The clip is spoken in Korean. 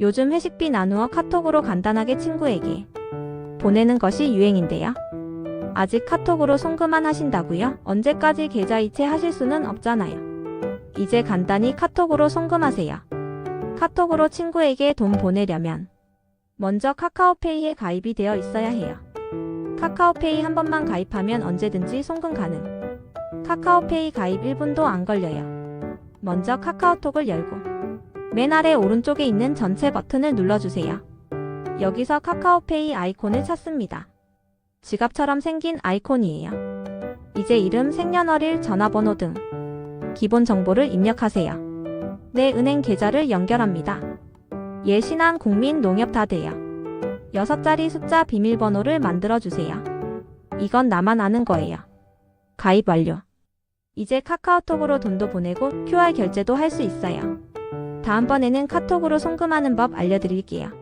요즘 회식비 나누어 카톡으로 간단하게 친구에게 보내는 것이 유행인데요. 아직 카톡으로 송금만 하신다고요? 언제까지 계좌이체 하실 수는 없잖아요. 이제 간단히 카톡으로 송금하세요. 카톡으로 친구에게 돈 보내려면 먼저 카카오페이에 가입이 되어 있어야 해요. 카카오페이 한 번만 가입하면 언제든지 송금 가능. 카카오페이 가입 1분도 안 걸려요. 먼저 카카오톡을 열고 맨 아래 오른쪽에 있는 전체 버튼을 눌러주세요. 여기서 카카오페이 아이콘을 찾습니다. 지갑처럼 생긴 아이콘이에요. 이제 이름, 생년월일, 전화번호 등 기본 정보를 입력하세요. 내 은행 계좌를 연결합니다. 예, 신한, 국민, 농협 다 돼요. 6자리 숫자 비밀번호를 만들어주세요. 이건 나만 아는 거예요. 가입 완료. 이제 카카오톡으로 돈도 보내고 QR 결제도 할 수 있어요. 다음번에는 카톡으로 송금하는 법 알려드릴게요.